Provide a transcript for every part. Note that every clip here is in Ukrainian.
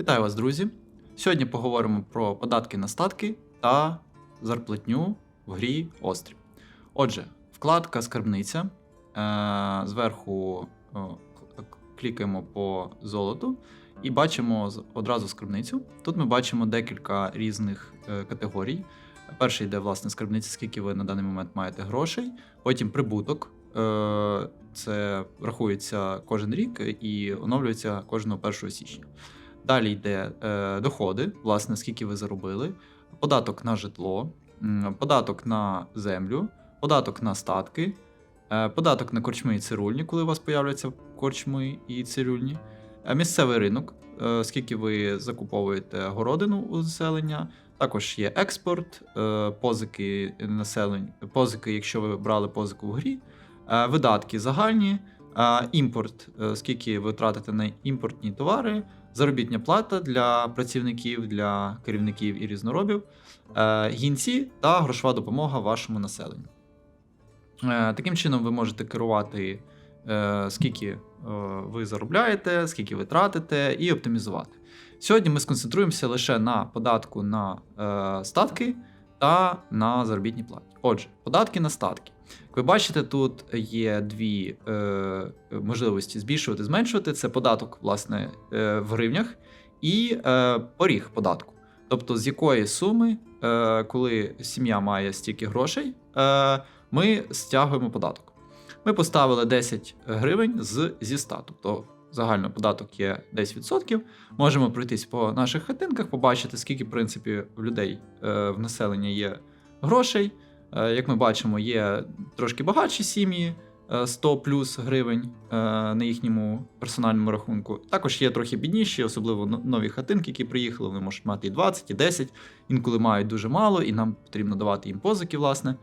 Вітаю вас, друзі! Сьогодні поговоримо про податки на статки та зарплатню в грі Острів. Отже, вкладка скарбниця. Е, Зверху клікаємо по золоту і бачимо одразу скарбницю. Тут ми бачимо декілька різних е, категорій. Перший йде власне скарбниця, скільки ви на даний момент маєте грошей. Потім прибуток. Е, Це рахується кожен рік і оновлюється кожного 1 січня. Далі йде е, доходи, власне, скільки ви заробили, податок на житло, податок на землю, податок на статки, е, податок на корчми і цирульні, коли у вас появляться корчми і цирюльні, е, місцевий ринок, е, скільки ви закуповуєте городину у заселення. Також є експорт, е, позики населень, позики, якщо ви брали позику в грі, е, видатки загальні, е, імпорт, скільки ви тратите на імпортні товари, заробітня плата для працівників, для керівників і різноробів, е, гінці та грошова допомога вашому населенню. Е, Таким чином, ви можете керувати, е, скільки ви заробляєте, скільки ви тратите, і оптимізувати. Сьогодні ми сконцентруємося лише на податку на статки та на заробітні платі. Отже, податки на статки. Як ви бачите, тут є дві е, можливості збільшувати, зменшувати. Це податок, власне, е, в гривнях і е, поріг податку. Тобто, з якої суми, е, коли сім'я має стільки грошей, е, ми стягуємо податок. Ми поставили 10 гривень з, зі 100. Тобто загально податок є 10%. Можемо пройтись по наших хатинках, побачити, скільки, в принципі, в людей е, в населення є грошей. Е, Як ми бачимо, є трошки багатші сім'ї, е, 100 плюс гривень е, на їхньому персональному рахунку. Також є трохи бідніші, особливо нові хатинки, які приїхали, вони можуть мати і 20, і 10, інколи мають дуже мало, і нам потрібно давати їм позики, власне.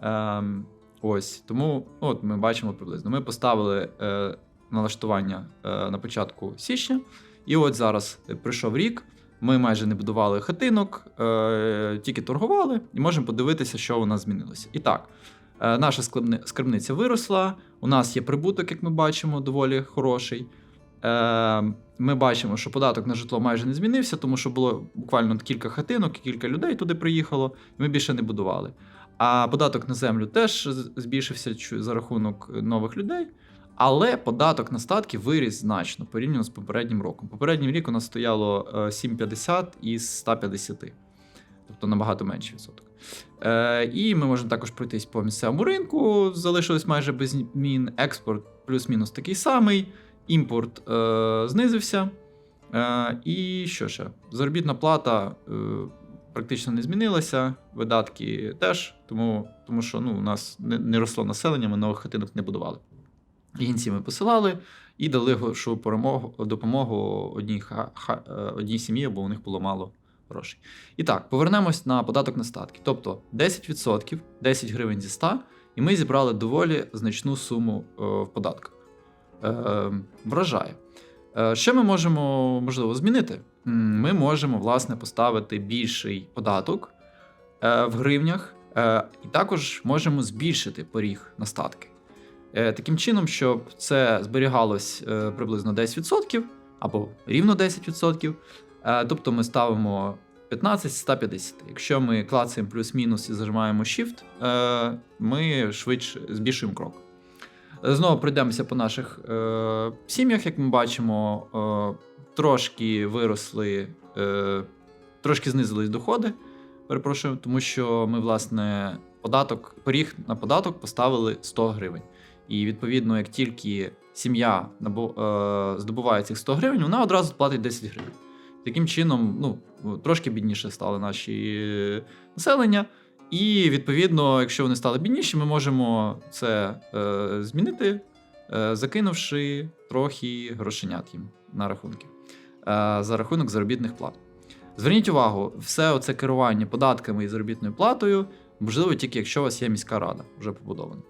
Ем, Ось тому от ми бачимо приблизно. Ми поставили е, налаштування е, на початку січня, і от зараз прийшов рік. Ми майже не будували хатинок, е, тільки торгували, і можемо подивитися, що у нас змінилося. І так, е, наша скарбниця виросла. У нас є прибуток, як ми бачимо, доволі хороший. Ми бачимо, що податок на житло майже не змінився, тому що було буквально кілька хатинок, кілька людей туди приїхало, і ми більше не будували. А податок на землю теж збільшився за рахунок нових людей. Але податок на статки виріс значно порівняно з попереднім роком. Попередній рік у нас стояло е, 7,50 із 150, тобто набагато менший відсоток. Е, і ми можемо також пройтись по місцевому ринку. Залишилось майже без змін. Експорт плюс-мінус такий самий, імпорт е, знизився. Е, і що ще? Заробітна плата е, практично не змінилася, видатки теж, тому, тому що ну, у нас не, не росло населення, ми нових хатинок не будували. Гінці ми посилали і дали грошову перемогу, допомогу одній, ха, ха, е, одній сім'ї, бо у них було мало грошей. І так, повернемось на податок на статки. Тобто 10%, 10 гривень зі 100, і ми зібрали доволі значну суму е, в податках. Е, вражає. Е, Що ми можемо, можливо, змінити? Ми можемо, власне, поставити більший податок е, в гривнях, е, і також можемо збільшити поріг на статки. Е, Таким чином, щоб це зберігалось е, приблизно 10% або рівно 10%. Е, Тобто ми ставимо 15 з 150. Якщо ми клацаємо плюс-мінус і зажимаємо Shift, ми швидше збільшуємо крок. Знову пройдемося по наших сім'ях, як ми бачимо, трошки виросли, трошки знизились доходи. Перепрошую, тому що ми, власне, податок, поріг на податок поставили 100 гривень. І відповідно, як тільки сім'я е, здобуває цих 100 гривень, вона одразу платить 10 гривень. Таким чином, ну, трошки бідніше стали наші населення. І відповідно, якщо вони стали бідніші, ми можемо це е, змінити, е, закинувши трохи грошенят їм на рахунки е, за рахунок заробітних плат. Зверніть увагу, все оце керування податками і заробітною платою можливо тільки якщо у вас є міська рада вже побудована.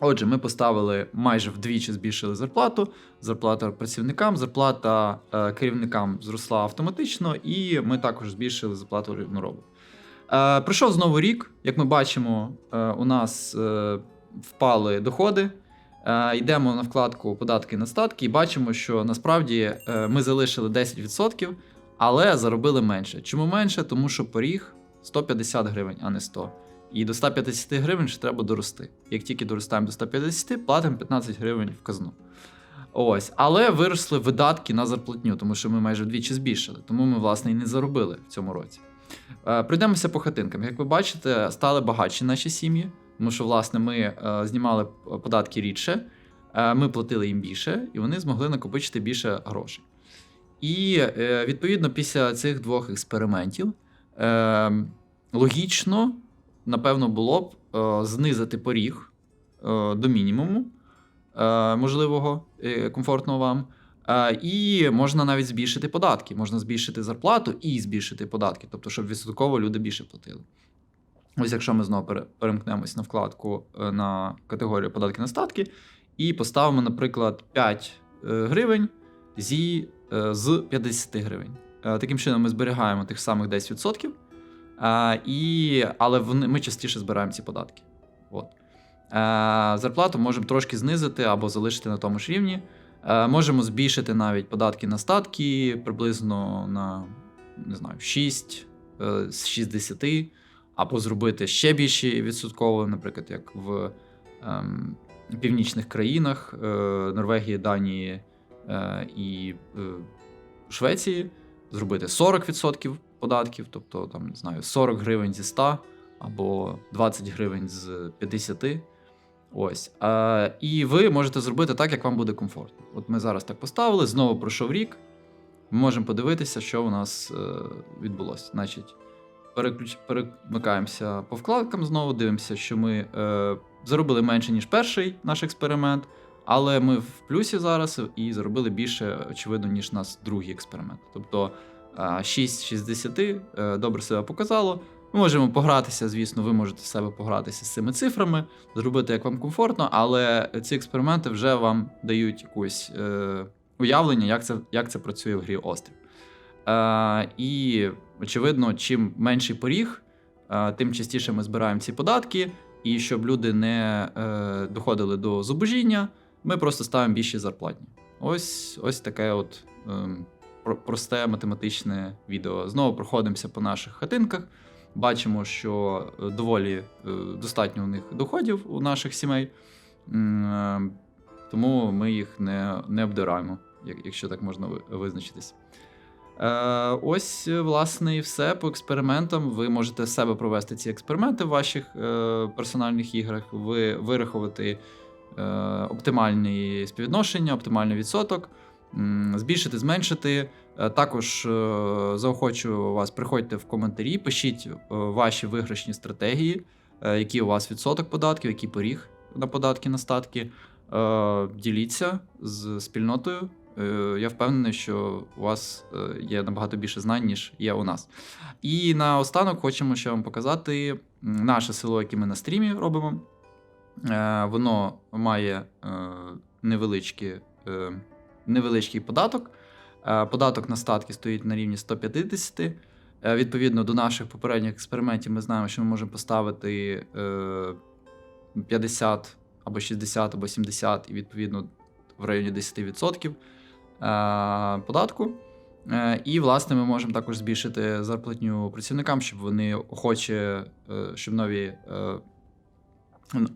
Отже, ми поставили майже вдвічі збільшили зарплату. Зарплата працівникам, зарплата е, керівникам зросла автоматично, і ми також збільшили зарплату рівноробу. Е, прийшов знову рік. Як ми бачимо, е, у нас е, впали доходи. Е, Йдемо на вкладку податки на статки і бачимо, що насправді е, ми залишили 10%, але заробили менше. Чому менше? Тому що поріг 150 гривень, а не 100. І до 150 гривень ще треба дорости. Як тільки доростаємо до 150, платимо 15 гривень в казну. Ось, але виросли видатки на зарплатню, тому що ми майже вдвічі збільшили. Тому ми, власне, і не заробили в цьому році. Е, Пройдемося по хатинкам. Як ви бачите, стали багатші наші сім'ї, тому що, власне, ми е, знімали податки рідше, е, ми платили їм більше, і вони змогли накопичити більше грошей. І е, відповідно після цих двох експериментів е, логічно, напевно, було б е, знизити поріг е, до мінімуму е, можливого, комфортного вам. І можна навіть збільшити податки. Можна збільшити зарплату і збільшити податки, тобто, щоб відсотково люди більше платили. Ось якщо ми знову перемкнемось на вкладку на категорію податки на статки і поставимо, наприклад, 5 е, гривень зі, з 50 гривень. Таким чином ми зберігаємо тих самих 10%, і, але вони, ми частіше збираємо ці податки. От. Е, Зарплату можемо трошки знизити або залишити на тому ж рівні. Е, Можемо збільшити навіть податки на статки приблизно на не знаю, 6 е, з 60, або зробити ще більші відсотково, наприклад, як в ем, північних країнах е, Норвегії, Данії е, і е, Швеції, зробити 40% податків, тобто там, не знаю, 40 гривень зі 100 або 20 гривень з 50. Ось. Е, і ви можете зробити так, як вам буде комфортно. От ми зараз так поставили, знову пройшов рік. Ми можемо подивитися, що у нас е, відбулося. Значить, переключ... перемикаємося по вкладкам знову, дивимося, що ми е, заробили менше, ніж перший наш експеримент, але ми в плюсі зараз і заробили більше, очевидно, ніж нас другий експеримент. Тобто 6 з 60 е, добре себе показало. Ми можемо погратися, звісно, ви можете себе погратися з цими цифрами, зробити як вам комфортно, але ці експерименти вже вам дають якусь е, уявлення, як це, як це працює в грі Острів. Е, і, очевидно, чим менший поріг, е, тим частіше ми збираємо ці податки, і щоб люди не е, доходили до зубожіння, ми просто ставимо більші зарплатні. Ось, ось таке от про- просте математичне відео. Знову проходимося по наших хатинках. Бачимо, що е, доволі е, достатньо у них доходів у наших сімей, е, тому ми їх не, не обдираємо, якщо так можна визначитись. Ось, власне, і все по експериментам. Ви можете з себе провести ці експерименти в ваших персональних іграх, ви вирахувати оптимальні співвідношення, оптимальний відсоток, збільшити, зменшити. Е, Також е, заохочу вас, приходьте в коментарі, пишіть е, ваші виграшні стратегії, який у вас відсоток податків, який поріг на податки на статки. Діліться з спільнотою. Я впевнений, що у вас є набагато більше знань, ніж є у нас. І наостанок хочемо ще вам показати наше село, яке ми на стрімі робимо. Воно має невеличкі, невеличкий податок. Е, Податок на статки стоїть на рівні 150. Е, Відповідно до наших попередніх експериментів, ми знаємо, що ми можемо поставити е, 50 або 60, або 70, і відповідно в районі 10% е, податку. Е, І, власне, ми можемо також збільшити зарплатню працівникам, щоб вони охоче, е, щоб нові, е,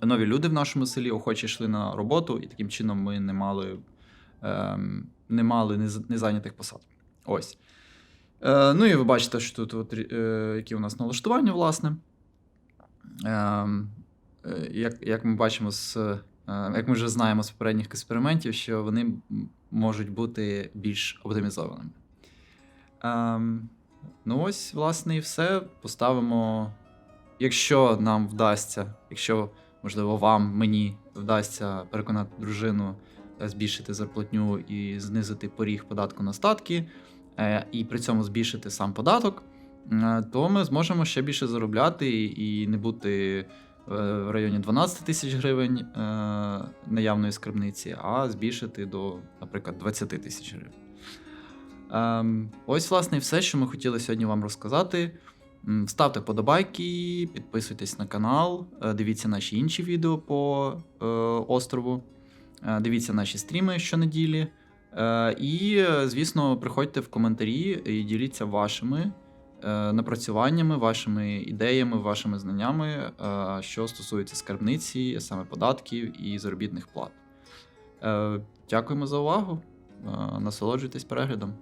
нові люди в нашому селі охоче йшли на роботу, і таким чином ми не мали, не мали нез- незайнятих посад. Ось. Е, Ну і ви бачите, що тут от, е, які у нас налаштування, власне. Ем, е, Як, як ми бачимо з. Як ми вже знаємо з попередніх експериментів, що вони можуть бути більш оптимізованими. Ем, ну ось, власне, і все. Поставимо. Якщо нам вдасться, якщо, можливо, вам, мені вдасться переконати дружину збільшити зарплатню і знизити поріг податку на статки, е, і при цьому збільшити сам податок, е, то ми зможемо ще більше заробляти і не бути е, в районі 12 тисяч гривень е, наявної скарбниці, а збільшити до, наприклад, 20 тисяч гривень. Ем, ось, власне, і все, що ми хотіли сьогодні вам розказати. Ставте подобайки, підписуйтесь на канал, е, дивіться наші інші відео по е, острову. Е, Дивіться наші стріми щонеділі. Е, І, звісно, приходьте в коментарі і діліться вашими е, напрацюваннями, вашими ідеями, вашими знаннями, що стосується скарбниці, саме податків і заробітних плат. Дякуємо за увагу. Насолоджуйтесь переглядом.